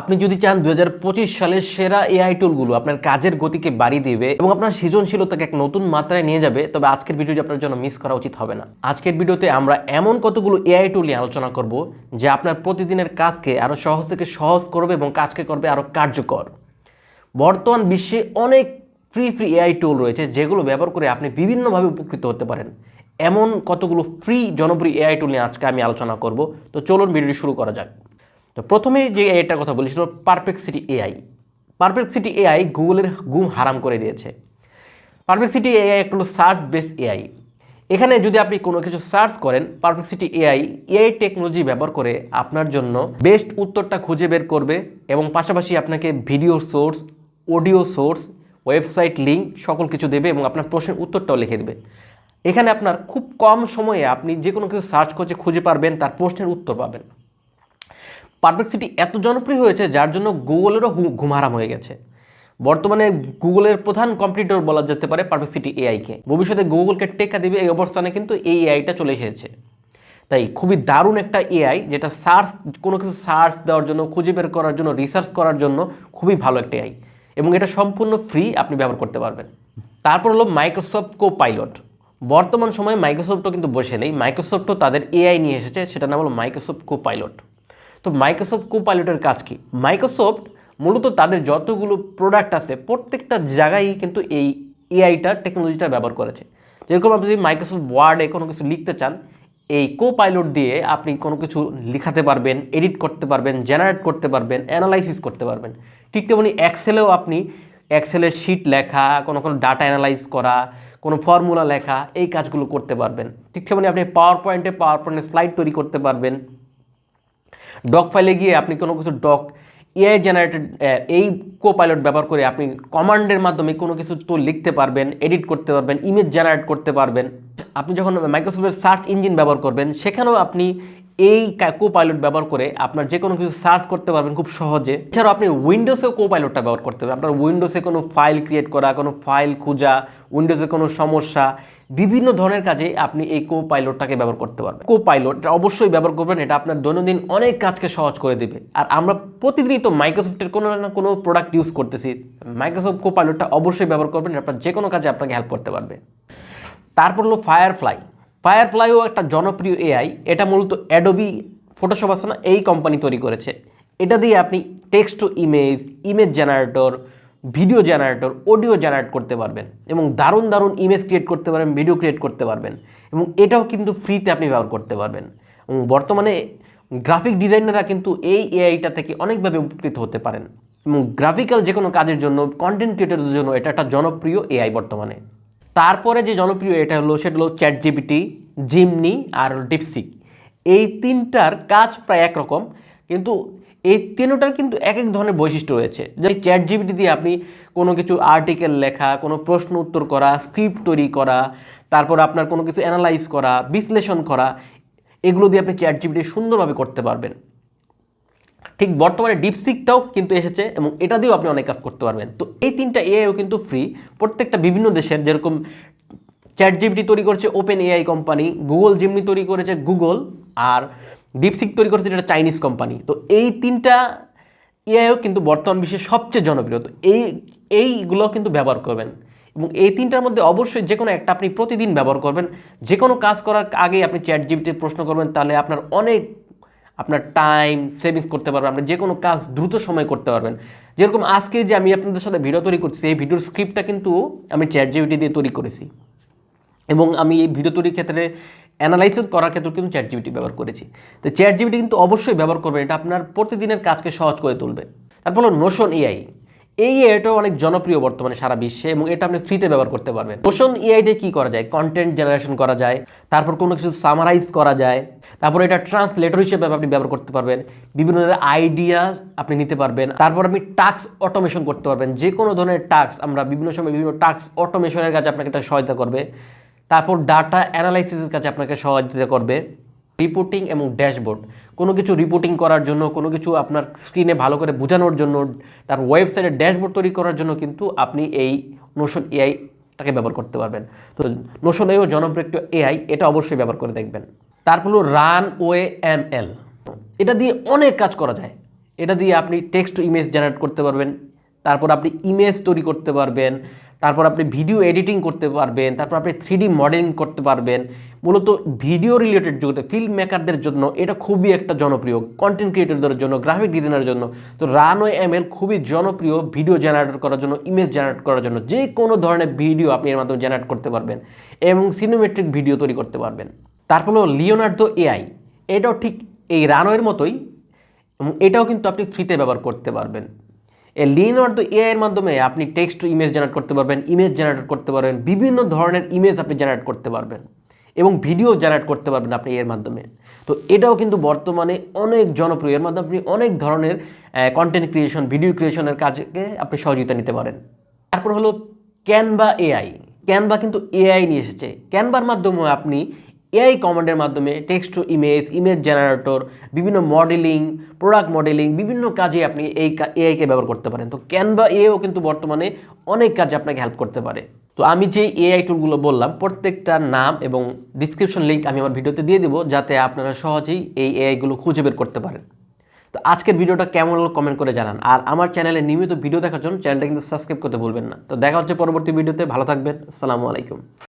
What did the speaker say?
আপনি যদি চান দু হাজার পঁচিশ সালের সেরা এআই টুলগুলো আপনার কাজের গতিকে বাড়িয়ে দেবে এবং আপনার সৃজনশীলতাকে এক নতুন মাত্রায় নিয়ে যাবে, তবে আজকের ভিডিওটি আপনার জন্য মিস করা উচিত হবে না। আজকের ভিডিওতে আমরা এমন কতগুলো এআই টুল নিয়ে আলোচনা করব যা আপনার প্রতিদিনের কাজকে আরও সহজ থেকে সহজ করবে এবং কাজকে করবে আরও কার্যকর। বর্তমান বিশ্বে অনেক ফ্রি ফ্রি এআই টুল রয়েছে যেগুলো ব্যবহার করে আপনি বিভিন্নভাবে উপকৃত হতে পারেন। এমন কতগুলো ফ্রি জনপ্রিয় এআই টুল নিয়ে আজকে আমি আলোচনা করব। তো চলুন ভিডিওটি শুরু করা যাক। তো প্রথমে যে এআইটার কথা বলেছিল পারফেক্সিটি এআই পারফেক্সিটি এআই গুগলের গুম হারাম করে দিয়েছে। পারফেক্সিটি এআই একটা হলো সার্চ বেস এআই এখানে যদি আপনি কোনো কিছু সার্চ করেন পারফেক্সিটি এআই এআই টেকনোলজি ব্যবহার করে আপনার জন্য বেস্ট উত্তরটা খুঁজে বের করবে এবং পাশাপাশি আপনাকে video source audio source website link সকল কিছু দেবে এবং আপনার প্রশ্নের উত্তরটাও লিখে দেবে। এখানে আপনার খুব কম সময়ে আপনি যে কোনো কিছু সার্চ করছে খুঁজে পারবেন, তার প্রশ্নের উত্তর পাবেন। পারপ্লেক্সিটি এত জনপ্রিয় হয়েছে যার জন্য গুগলেরও ঘুমারাম হয়ে গেছে। বর্তমানে গুগলের প্রধান কম্পিটিটর বলা যেতে পারে পারপ্লেক্সিটি এআইকে ভবিষ্যতে গুগলকে টেক্কা দিবে এই অবস্থানে কিন্তু এই এআইটা চলে এসেছে। তাই খুবই দারুণ একটা এআই যেটা সার্চ কোনো কিছু সার্চ দেওয়ার জন্য, খুঁজে বের করার জন্য রিসার্চ করার জন্য খুবই ভালো একটা এআই এবং এটা সম্পূর্ণ ফ্রি আপনি ব্যবহার করতে পারবেন। তারপর হলো মাইক্রোসফট কো পাইলট বর্তমান সময়ে মাইক্রোসফটও কিন্তু বসে নেই। মাইক্রোসফটও তাদের এআই নিয়ে এসেছে, সেটার নাম হলো মাইক্রোসফট কো পাইলট তো মাইক্রোসফট কো পাইলটের কাজ কি? মাইক্রোসফট মূলত তাদের যতগুলো প্রোডাক্ট আছে, প্রত্যেকটা জায়গায় কিন্তু এই এআইটা টেকনোলজিটা ব্যবহার করেছে। যেরকম আপনি যদি মাইক্রোসফট ওয়ার্ডে কোনো কিছু লিখতে চান, এই কো পাইলট দিয়ে আপনি কোনো কিছু লিখাতে পারবেন এডিট করতে পারবেন জেনারেট করতে পারবেন অ্যানালাইসিস করতে পারবেন। ঠিক তেমনি এক্সেলেও আপনি এক্সেলের শিট লেখা, কোনো কোনো ডাটা অ্যানালাইজ করা, কোনো ফর্মুলা লেখা, এই কাজগুলো করতে পারবেন। ঠিক তেমনি আপনি পাওয়ার পয়েন্টে পাওয়ার পয়েন্টে স্লাইড তৈরি করতে পারবেন। ডক ফাইলে গিয়ে আপনি কোনো কিছু ডক এআই জেনারেটেড এই কো পাইলট ব্যবহার করে আপনি কমান্ডের মাধ্যমে কোনো কিছু তো লিখতে পারবেন এডিট করতে পারবেন ইমেজ জেনারেট করতে পারবেন। আপনি যখন মাইক্রোসফটের সার্চ ইঞ্জিন ব্যবহার করবেন, সেখানেও আপনি এই কো পাইলট ব্যবহার করে আপনার যে কোনো কিছু সার্চ করতে পারবেন খুব সহজে। এছাড়াও আপনি উইন্ডোজেও কো পাইলটটা ব্যবহার করতে পারবেন। আপনার উইন্ডোজে কোনো ফাইল ক্রিয়েট করা, কোনো ফাইল খোঁজা উইন্ডোজে কোনো সমস্যা, বিভিন্ন ধরনের কাজে আপনি এই কো পাইলটটাকে ব্যবহার করতে পারবেন। কো পাইলট অবশ্যই ব্যবহার করবেন, এটা আপনার দৈনন্দিন অনেক কাজকে সহজ করে দেবে। আর আমরা প্রতিদিনই তো মাইক্রোসফটের কোনো না কোনো প্রোডাক্ট ইউজ করতেছি। মাইক্রোসফট কো পাইলটটা অবশ্যই ব্যবহার করবেন, আপনার যে কোনো কাজে আপনাকে হেল্প করতে পারবে। তারপর হলো ফায়ারফ্লাই ফায়ারফ্লাইও একটা জনপ্রিয় এআই এটা মূলত অ্যাডোবি ফটোশপ আছে না? এই কোম্পানি তৈরি করেছে। এটা দিয়ে আপনি text to image image generator video generator audio generate করতে পারবেন এবং দারুণ দারুণ ইমেজ ক্রিয়েট করতে পারবেন ভিডিও ক্রিয়েট করতে পারবেন এবং এটাও কিন্তু ফ্রিতে আপনি ব্যবহার করতে পারবেন। এবং বর্তমানে গ্রাফিক ডিজাইনাররা কিন্তু এই এআইটা থেকে অনেকভাবে উপকৃত হতে পারেন। এবং গ্রাফিক্যাল যে কোনো কাজের জন্য কন্টেন্ট ক্রিয়েটরদের জন্য এটা একটা জনপ্রিয় এআই বর্তমানে। তারপরে যে জনপ্রিয় এটা হলো, সেটা হলো চ্যাট জিপিটি জিমনি আর ডিপসিক এই তিনটার কাজ প্রায় একরকম, কিন্তু এই তিনটার কিন্তু এক এক ধরনের বৈশিষ্ট্য রয়েছে। যে চ্যাট জিপিটি দিয়ে আপনি কোনো কিছু আর্টিকেল লেখা, কোনো প্রশ্ন উত্তর করা স্ক্রিপ্ট তৈরি করা, তারপর আপনার কোনো কিছু অ্যানালাইজ করা, বিশ্লেষণ করা, এগুলো দিয়ে আপনি চ্যাট জিপিটি সুন্দরভাবে করতে পারবেন। ঠিক বর্তমানে ডিপসিকটাও কিন্তু এসেছে এবং এটা দিয়েও আপনি অনেক কাজ করতে পারবেন। তো এই তিনটা এআইও কিন্তু ফ্রি প্রত্যেকটা বিভিন্ন দেশের যেরকম চ্যাট জিপিটি তৈরি করেছে OpenAI company Google Gemini তৈরি করেছে গুগল আর ডিপসিক তৈরি করেছে এটা চাইনিজ কোম্পানি তো এই তিনটা এআইও কিন্তু বর্তমান বিশ্বে সবচেয়ে জনপ্রিয়। তো এই এইগুলো কিন্তু ব্যবহার করবেন। এবং এই তিনটার মধ্যে অবশ্যই যে কোনো একটা আপনি প্রতিদিন ব্যবহার করবেন। যে কোনো কাজ করার আগে আপনি চ্যাট জিপিটির প্রশ্ন করবেন, তাহলে আপনার অনেক আপনার টাইম সেভিংস করতে পারবেন, আপনি যে কোনো কাজ দ্রুত সময় করতে পারবেন। যেরকম আজকে যে আমি আপনাদের সাথে ভিডিও তৈরি করছি, এই ভিডিওর স্ক্রিপ্টটা কিন্তু আমি চ্যাট জিপিটি দিয়ে তৈরি করেছি। এবং আমি এই ভিডিও তৈরির ক্ষেত্রে অ্যানালাইসিস করার ক্ষেত্রে কিন্তু চ্যাট জিপিটি ব্যবহার করেছি। তো চ্যাট জিপিটি কিন্তু অবশ্যই ব্যবহার করবেন এটা আপনার প্রতিদিনের কাজকে সহজ করে তুলবে। তারপর হলো নোশন এআই এই এআইটাও অনেক জনপ্রিয় বর্তমানে সারা বিশ্বে এবং এটা আপনি ফ্রিতে ব্যবহার করতে পারবেন। নোশন এআই দিয়ে কী করা যায়? কন্টেন্ট জেনারেশন করা যায়, তারপর কোনো কিছু সামারাইজ করা যায়, তারপর এটা ট্রান্সলেটর হিসেবে আপনি ব্যবহার করতে পারবেন, বিভিন্ন ধরনের আইডিয়া আপনি নিতে পারবেন, তারপর আপনি টাস্ক অটোমেশন করতে পারবেন। যে কোনো ধরনের টাস্ক আমরা বিভিন্ন সময় বিভিন্ন টাস্ক অটোমেশনের কাজে আপনাকে এটা সহায়তা করবে, তারপর ডাটা অ্যানালাইসিসের কাছে আপনাকে সহায়তা করবে। রিপোর্টিং এবং ড্যাশবোর্ড কোনো কিছু রিপোর্টিং করার জন্য, কোনো কিছু আপনার স্ক্রিনে ভালো করে বোঝানোর জন্য, তার ওয়েবসাইটে ড্যাশবোর্ড তৈরি করার জন্য কিন্তু আপনি এই নোশন এআইটাকে ব্যবহার করতে পারবেন। তো নোশন এও জনপ্রিয় এআই এটা অবশ্যই ব্যবহার করে দেখবেন। তারপর হলো রান ওয়ে এম এল এটা দিয়ে অনেক কাজ করা যায়। এটা দিয়ে আপনি টেক্সট টু ইমেজ জেনারেট করতে পারবেন। তারপর আপনি ইমেজ তৈরি করতে পারবেন। তারপর আপনি ভিডিও এডিটিং করতে পারবেন, তারপর আপনি থ্রি মডেলিং করতে পারবেন। মূলত ভিডিও রিলেটেড জগতে ফিল্ম মেকারদের জন্য এটা খুবই একটা জনপ্রিয় কন্টেন্ট ক্রিয়েটরদের জন্য গ্রাফিক ডিজাইনারের জন্য। তো রানওয়ে এমএল খুবই জনপ্রিয় ভিডিও জেনারেট করার জন্য ইমেজ জেনারেট করার জন্য। যে কোনো ধরনের ভিডিও আপনি এর মাধ্যমে জেনারেট করতে পারবেন এবং সিনেমেট্রিক ভিডিও তৈরি করতে পারবেন। তারপর হলো লিওনার্দো এআই এটাও ঠিক এই রানওয়ের মতোই এবং এটাও কিন্তু আপনি ফ্রিতে ব্যবহার করতে পারবেন। এই লিওনার্দো এআই এর মাধ্যমে আপনি টেক্সট টু ইমেজ জেনারেট করতে পারবেন ইমেজ জেনারেট করতে পারবেন, বিভিন্ন ধরনের ইমেজ আপনি জেনারেট করতে পারবেন এবং ভিডিও জেনারেট করতে পারবেন আপনি এর মাধ্যমে। তো এটাও কিন্তু বর্তমানে অনেক জনপ্রিয়। এর মাধ্যমে আপনি অনেক ধরনের কন্টেন্ট ক্রিয়েশন ভিডিও ক্রিয়েশনের কাজকে আপনি সহযোগিতা নিতে পারেন। তারপর হলো ক্যানভা এআই ক্যানভা কিন্তু এআই নিয়ে এসেছে। ক্যানভার মাধ্যমে আপনি এআই কমান্ডের মাধ্যমে text to image image generator বিভিন্ন মডেলিং প্রোডাক্ট মডেলিং বিভিন্ন কাজে আপনি এই এআইকে ব্যবহার করতে পারেন। তো ক্যানভা এও কিন্তু বর্তমানে অনেক কাজে আপনাকে হেল্প করতে পারে। তো আমি যে এআই টুলগুলো বললাম, প্রত্যেকটা নাম এবং ডিসক্রিপশন লিঙ্ক আমি আমার ভিডিওতে দিয়ে দেবো, যাতে আপনারা সহজেই এই এআইগুলো খুঁজে বের করতে পারেন। তো আজকের ভিডিওটা কেমন হলো কমেন্ট করে জানান। আর আমার চ্যানেলে নিয়মিত ভিডিও দেখার জন্য চ্যানেলটা কিন্তু সাবস্ক্রাইব করতে ভুলবেন না। তো দেখা হচ্ছে পরবর্তী ভিডিওতে, ভালো থাকবেন, আসসালামু আলাইকুম।